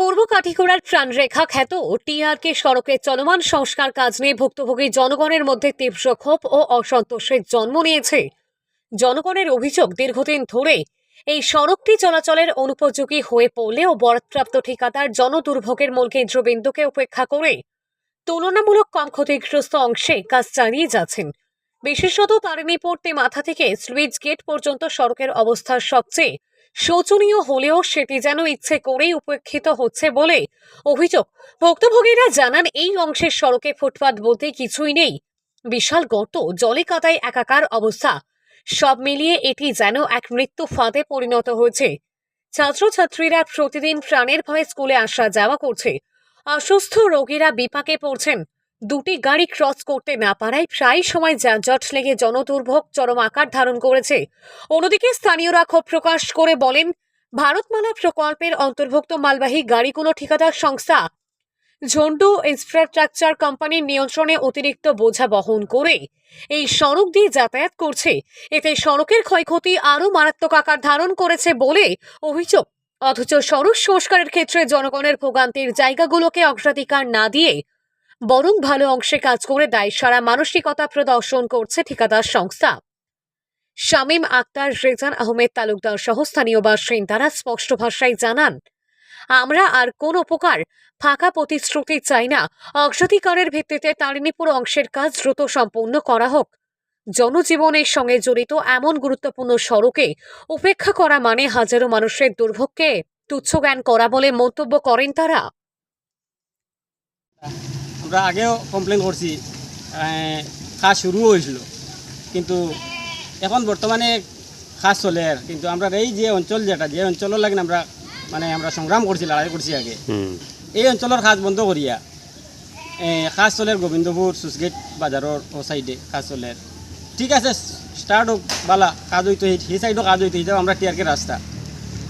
পূর্ব কাঠিগোড়ার প্রাণরেখা খ্যাত টিআরকে সড়কে চলমান সংস্কার কাজ নিয়ে ভুক্তভোগী জনগণের মধ্যে তীব্র ক্ষোভ ও অসন্তোষের জন্ম নিয়েছে। জনগণের অভিযোগ দীর্ঘদিন ধরে এই সড়কটি চলাচলের অনুপযোগী হয়ে পড়লেও বরাদপ্রাপ্ত ঠিকাদার জনদুর্ভোগের মূল কেন্দ্রবিন্দুকে উপেক্ষা করে তুলনামূলক কম ক্ষতিগ্রস্ত অংশে কাজ চালিয়ে যাচ্ছেন। বিশেষত পড়তে মাথা থেকে স্লুইস গেট পর্যন্ত সড়কের অবস্থা সবচেয়ে শোচনীয় হলেও সেটি যেন ইচ্ছে করেই উপেক্ষিত হচ্ছে বলে অভিযোগ। ভুক্তভোগীরা জানান, এই অংশের সড়কে ফুটপাত বলতে কিছুই নেই। বিশাল গর্ত, জলে কাদায় একাকার অবস্থা। সব মিলিয়ে এটি যেন এক মৃত্যু ফাঁদে পরিণত হয়েছে। ছাত্রছাত্রীরা প্রতিদিন প্রাণের ভয়ে স্কুলে আসা যাওয়া করছে। অসুস্থ রোগীরা বিপাকে পড়ছেন। দুটি গাড়ি ক্রস করতে না পারায় প্রায় সময় যানজট লেগে জনদুর্ভোগ, চরম আকার ধারণ করেছে। অন্যদিকে স্থানীয়রা ক্ষোভ প্রকাশ করে বলেন, ভারতমালা প্রকল্পের অন্তর্ভুক্ত মালবাহী গাড়িগুলো ঠিকাদার সংস্থা ঝন্ডু ইনফ্রাস্ট্রাকচার কোম্পানির নিয়ন্ত্রণে অতিরিক্ত বোঝা বহন করে এই সড়ক দিয়ে যাতায়াত করছে। এতে সড়কের ক্ষয়ক্ষতি আরও মারাত্মক আকার ধারণ করেছে বলে অভিযোগ। অথচ সড়ক সংস্কারের ক্ষেত্রে জনগণের ভোগান্তির জায়গাগুলোকে অগ্রাধিকার না দিয়ে বরং ভালো অংশে কাজ করে দায় সারা মানসিকতা প্রদর্শন করছে ঠিকাদার সংস্থা। শামীম আক্তার রেজান আহমেদ তালুকদার সহ স্থানীয় বাসিন্দারা স্পষ্ট ভাষায় জানান, আমরা আর কোন উপকার ফাঁকা প্রতিশ্রুতি চাই না। অগ্রাধিকারের ভিত্তিতে তারিণীপুর অংশের কাজ দ্রুত সম্পূর্ণ করা হোক। জনজীবনের সঙ্গে জড়িত এমন গুরুত্বপূর্ণ সড়কে উপেক্ষা করা মানে হাজারো মানুষের দুর্ভোগকে তুচ্ছ জ্ঞান করা বলে মন্তব্য করেন তারা। আমরা আগেও কমপ্লেন করছি কাজ শুরু হয়েছিল। কিন্তু এখন বর্তমানে কাজ চলে আর। কিন্তু আমরা এই যে অঞ্চল যেটা যে অঞ্চলের লাগে আমরা মানে আমরা সংগ্রাম করছি লড়াই করছি আগে। এই অঞ্চলের কাজ বন্ধ করিয়া কাজ চলের গোবিন্দপুর সুসগেট বাজারের ও সাইডে কাজ চলের ঠিক আছে স্টার্ট হোক বালা কাজ হইতো সেই- সেই সাইডও কাজ হইতো এটাও আমরা টিয়ারকে রাস্তা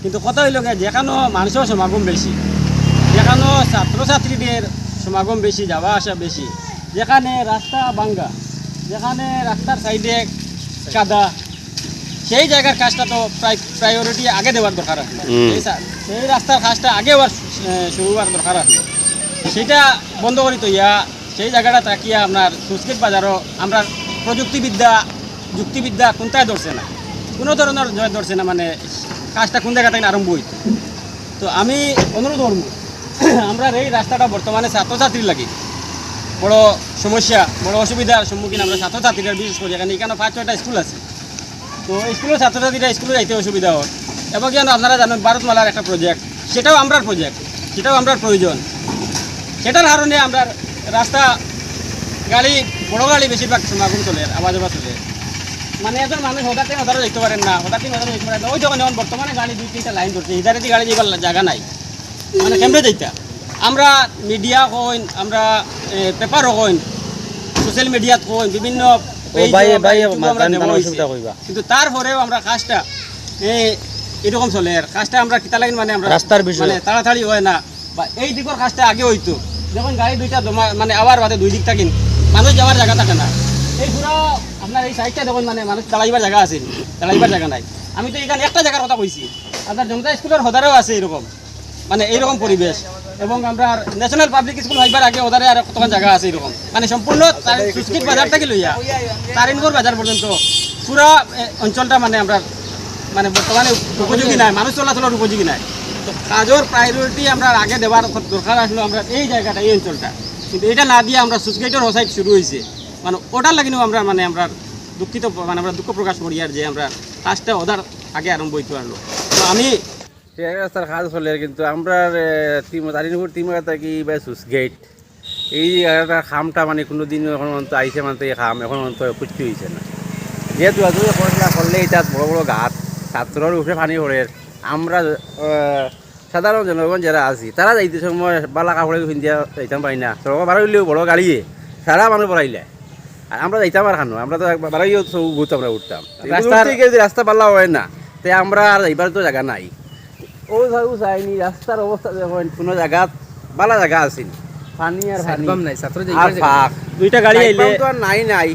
কিন্তু কথা হইল গিয়ে যেখানো মানুষের সমাগম বেশি যেখানো ছাত্রছাত্রীদের সমাগম বেশি যাওয়া আসা বেশি। যেখানে রাস্তা ভাঙ্গা যেখানে রাস্তার সাইডে কাদা সেই জায়গার কাজটা তো প্রায় প্রায়োরিটি আগে দেওয়ার দরকার আছে সেই রাস্তার কাজটা আগে হওয়ার শুরু হওয়ার দরকার আছে সেটা বন্ধ করি তো ইয়া সেই জায়গাটা তাকিয়া আপনার সুস্কিত বাজারও আমরা প্রযুক্তিবিদ্যা যুক্তিবিদ্যা কোনটাই ধরছে না। কোনো ধরনের জয় ধরছে না মানে কাজটা কোন জায়গা থেকে আরম্ভ হইতো। তো আমি অনুরোধ করব আমরা এই রাস্তাটা বর্তমানে ছাত্রছাত্রীর লাগে। বড় সমস্যা, বড় অসুবিধার সম্মুখীন আমরা ছাত্রছাত্রীরা, বিশেষ করি এখানে এখানে পাঁচ ছয়টা স্কুল আছে? তো স্কুলের ছাত্রছাত্রীরা স্কুলে যাইতে অসুবিধা হয়। এবং যেন আপনারা জানেন, ভারতমালার একটা প্রজেক্ট সেটাও আমরার প্রজেক্ট সেটাও আমরার প্রয়োজন। সেটার কারণে আমরা রাস্তা গাড়ি, বড় গাড়ি বেশিরভাগ সমাগম চলে আওয়াজ আওয়াজ চলে। মানে একজন মানুষ হঠাৎ হঠাৎ যেতে পারেন না, হঠাৎ হঠাৎ যেতে পারেন ওই যখন যেমন বর্তমানে গাড়ি দুই, তিনটা লাইন ধরছে দিয়ে গাড়ি যাবার জায়গা নাই। মানে কেমনে যাইতা আমরা মিডিয়া কইন আমরা পেপার কইন সোশ্যাল মিডিয়াত কইন বিভিন্ন। কিন্তু তারপরেও আমরা কাজটা এই এরকম চলে আর। কাজটা আমরা কিতা লাইন মানে আমরা রাস্তার বিষয়। মানে তাড়াতাড়ি হয় না। বা এই দিকের কাজটা আগে হইতো। যখন গাড়ি দুইটা মানে আবার বাদে দুই দিক থাকিন মানুষ যাওয়ার জায়গা থাকে না। এই পুরো আপনার এই সাইডটা দেখুন মানে মানুষ দাঁড়াইবার জায়গা আছে দাঁড়াইবার জায়গা নাই। আমি তো এখানে একটা জায়গার কথা কইছি। আপনার জনতা স্কুলের হদারেও আছে এরকম। মানে এইরকম পরিবেশ। এবং আমরা ন্যাশনাল পাবলিক স্কুল হইবার আগে ওদারে আর কতক্ষণ জায়গা আছে এরকম। মানে সম্পূর্ণ সুস্কিত বাজার থেকে লইয়া তারিনগর বাজার পর্যন্ত। পুরা অঞ্চলটা মানে আমরা মানে বর্তমানে উপযোগী নাই, মানুষ চলাচলের উপযোগী নাই। তো কাজের প্রায়োরিটি আমরা আগে দেওয়ার দরকার আসলো আমরা এই জায়গাটা, এই অঞ্চলটা। কিন্তু এটা না দিয়ে আমরা সুসগেটের হোসাইড শুরু হয়েছে মানে ওটার লাগিনেও আমরা মানে আমরা দুঃখিত মানে আমরা দুঃখ প্রকাশ করি আর যে আমরা কাজটা ওদার আগে আরম্ভ হইতে পারল। তো আমি রাস্তার কাজ চলে কিন্তু আমরা তারিনপুর তিমা থাকি বা সুস গেট এই খামটা মানে কোনো দিন এখন অন্ত আইসে মানে এই খাম এখন অন্ত কুচি হয়েছে না। যেহেতু আজ পড়াশোনা করলে এটা বড় বড় গাছ ছাত্রর উঠে পানি পড়ে। আমরা সাধারণ জনগণ যারা আছি তারা যাইতে সময় বালা কাপড়ে পিন্ধিয়া যাইতাম পাই না। সরকার বারো হইলেও বড় গাড়িয়ে সারা মানুষ পড়াইলে আর আমরা যাইতাম আর খানো আমরা তো সব গুত আমরা উঠতাম যদি রাস্তা পাল্লা হয় না তে আমরা আর যাইবার তো জায়গা নাই। ও যাও চাইনি রাস্তার অবস্থা দেখেন কোনো জায়গা বালা জায়গা আছে। পানি আর পানি। নাই ছাত্র আর ফাঁক দুইটা গাড়ি আইলে তো আর নাই নাই।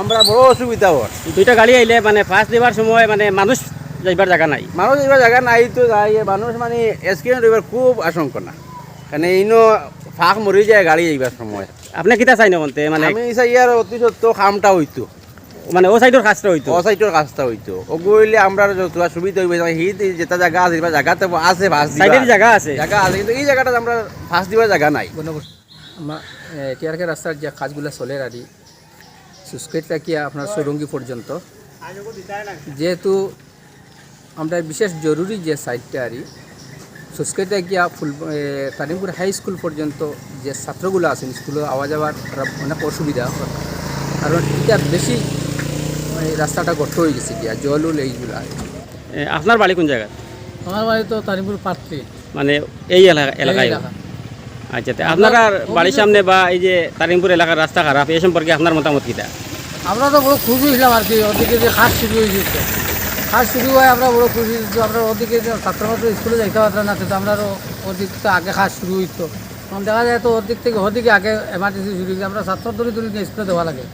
আমরা বড় অসুবিধা হর দুইটা গাড়ি আইলে মানে ফার্স্ট দেওয়ার সময় মানে মানুষ যাইবার জায়গা নাই। মানুষ এবার জায়গা নাই তো যাই মানুষ মানে খুব আশঙ্কা না। কারণ ইনো ফাঁক মরি যায় গাড়ি এইবার সময়। আপনি কিতা চাই নমতে মানে আমি চাই ইয়ার অতি সত্য খামটা হইতো। মানে ও সাইডের কাজটা হইতো। অসাইটের কাজটা হইতো। ও গইলে আমরা যত সুবিধা হইবে হি যেটা জায়গা আছে এবার জায়গাতে আছে ফাঁস সাইডের জায়গা আছে। জায়গা আছে কিন্তু এই জায়গাটা আমরা ফাঁস দিবার জায়গা নাই। আমার টিআরকে রাস্তার যে কাজগুলো চলে আর সুস্কেট থেকে আপনার সরঙ্গি পর্যন্ত। যেহেতু আমরা বিশেষ জরুরি যে সাইডটা আর সুস্কেট থেকে ফুল এ, তারিমপুর হাই স্কুল পর্যন্ত যে ছাত্রগুলো আছেন স্কুলে আওয়া যাওয়ার অনেক অসুবিধা। কারণ এটা বেশি রাস্তাটা গঠ্ট হয়ে গেছে গিয়া জল উল এইগুলো। আপনার বাড়ি কোন জায়গা আমার বাড়ি তো তারিমপুর পাত্রী। মানে এই এলাকা- এলাকায়? আচ্ছা তা আপনারা বাড়ির সামনে বা এই যে তারিমপুর এলাকার রাস্তা খারাপ এই সম্পর্কে আপনার মতামত কিটা? আমরা তো বড় খুশি হয়েছিলাম আর কি ওদিকে যে খাস শুরু হয়েছে খাস শুরু হয় আমরা বড় খুশি আমরা ওদিকে ছাত্রছাত্রী স্কুলে যাইতে পারতাম না তো আমরা ওদিক তো আগে খাস শুরু হইতো। দেখা যায় তো ওদিক থেকে ওদিকে আগে এমার্জেন্সি শুরু হয়েছে আমরা ছাত্র ধরে ধরে নিয়ে স্কুলে দেওয়া লাগে।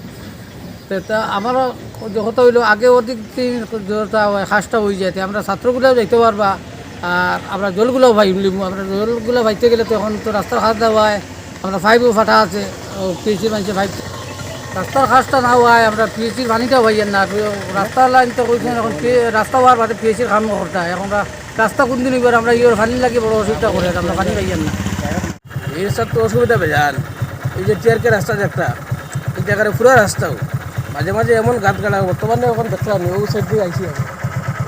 তো আমারও যত হইল আগে ওদিক থেকে যেটা হয়, খাসটা হয়ে যায় তো আমরা ছাত্রগুলোও যাইতে পারবা আর আমরা জলগুলোও ভাই আমরা জলগুলো ভাইতে গেলে তো এখন তো রাস্তার খাস দেওয়া হয় আমরা ফাইভও ফাটা আছে পিএইচি মানুষের ফাইভ রাস্তার খাসটা না হওয়ায় আমরা পিএইচির পানিটাও ভাইয়েন না রাস্তার লাইন তো কইছেন এখন রাস্তা হওয়ার বাদে পিএইচির কাম করতে এখন রাস্তা কোন দিন এবার আমরা ইয়ের পানি লাগে বড় অসুবিধা করে আমরা পানি পাইয়েন না। এই রাস্তার তো অসুবিধা বেজান এই যে টিয়ারকে রাস্তা একটা এই জায়গায় পুরো রাস্তাও। মাঝে মাঝে এমন গাছ গাড়া বর্তমানে এখন দেখলাম ওই সাইড দিয়ে আইসি আমি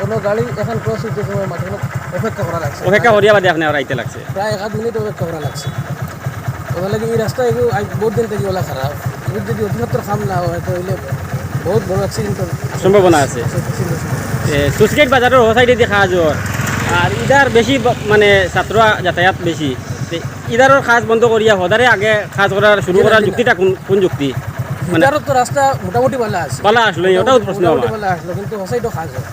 কোনো গাড়ি এখন ক্রস হইতে সময় মাঝে অপেক্ষা করা লাগছে। অপেক্ষা করিয়া বাদে আপনার আইতে লাগছে। প্রায় এক মিনিট অপেক্ষা করা লাগছে। ওগুলো লাগে এই রাস্তা এগুলো বহুত দিন থেকে ওলা খারাপ এগুলো যদি অতিমাত্র খাম না হয় তো হইলে বহুত বড় অ্যাক্সিডেন্টের সম্ভাবনা আছে। সুসগেট বাজারের ও সাইডে দেখা যাওয়ার আর ইদার বেশি মানে ছাত্র যাতায়াত বেশি ইদারের কাজ বন্ধ করিয়া হদারে আগে কাজ করার শুরু করার যুক্তিটা কোন কোন যুক্তি? মানে তো রাস্তা মোটামুটি ভালো আছে। পালা আসলো ওটাও প্রশ্ন ভালো আসলো কিন্তু হসাইটো খাস হয়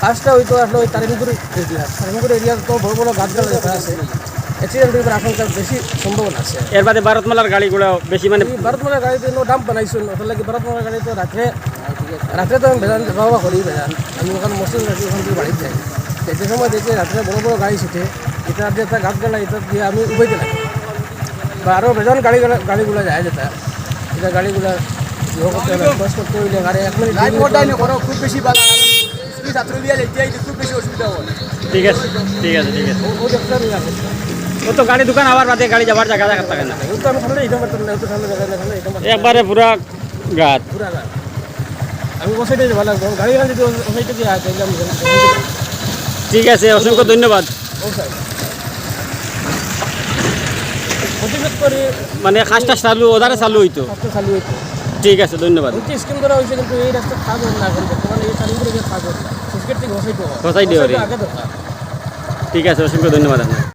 খাসটা হয়তো আসলো ওই তারিমপুর এরিয়া। তারিমপুর এরিয়া তো বড় বড় গাছগালা দেখা আছে আশঙ্কা বেশি সম্ভাবনা আছে। এর বাদে ভারতমালার গাড়িগুলো বেশি মানে ভারতমালার গাড়িতে নো ডাম্প বানাইছো ওটার লাগে ভারতমালার গাড়ি তো রাত্রে রাত্রে তো আমি বেজান যাওয়া বা করি বেজান আমি ওখানে মসজিদ রাখি ওখান থেকে বাড়িতে যাই। তো যে সময় দেখি রাত্রে বড় বড় গাড়ি ছুটে। এটা যে একটা গাছ গালা এটা দিয়ে আমি উবাইতে লাগি। বা আরও বেজান গাড়ি গাড়িগুলো যায় যেটা। এটা গাড়িগুলো ইয়ে করতে হবে ক্রস করতে হইলে গাড়ি এক মিনিট দুই মিনিট করো খুব বেশি বালা স্কুল ছাত্র দিয়ে যাইতে যাইতে খুব বেশি অসুবিধা হয় ঠিক আছে ঠিক আছে ঠিক আছে। ও দেখতে আমি আছে ও তো গাড়ি দোকান আবার বাদে গাড়ি যাবার জায়গা জায়গা থাকে না। ও তো আমি সামনে এটা পারতাম না ও তো সামনে জায়গা সামনে একবারে পুরা গাত পুরা গাড়ি আমি লাগবে গাড়ি যদি দিয়ে আসে ঠিক আছে অসংখ্য ধন্যবাদ। ও সাইড প্রতিবাদ করে মানে খাসটা চালু ওদারে চালু হইতো। চালু হইতো। ঠিক আছে ধন্যবাদ। স্কিম করা হয়েছে কিন্তু এই রাস্তা হবে না এখন। বর্তমানে এই চালু করে না। ঠিক আছে অসংখ্য ধন্যবাদ আপনার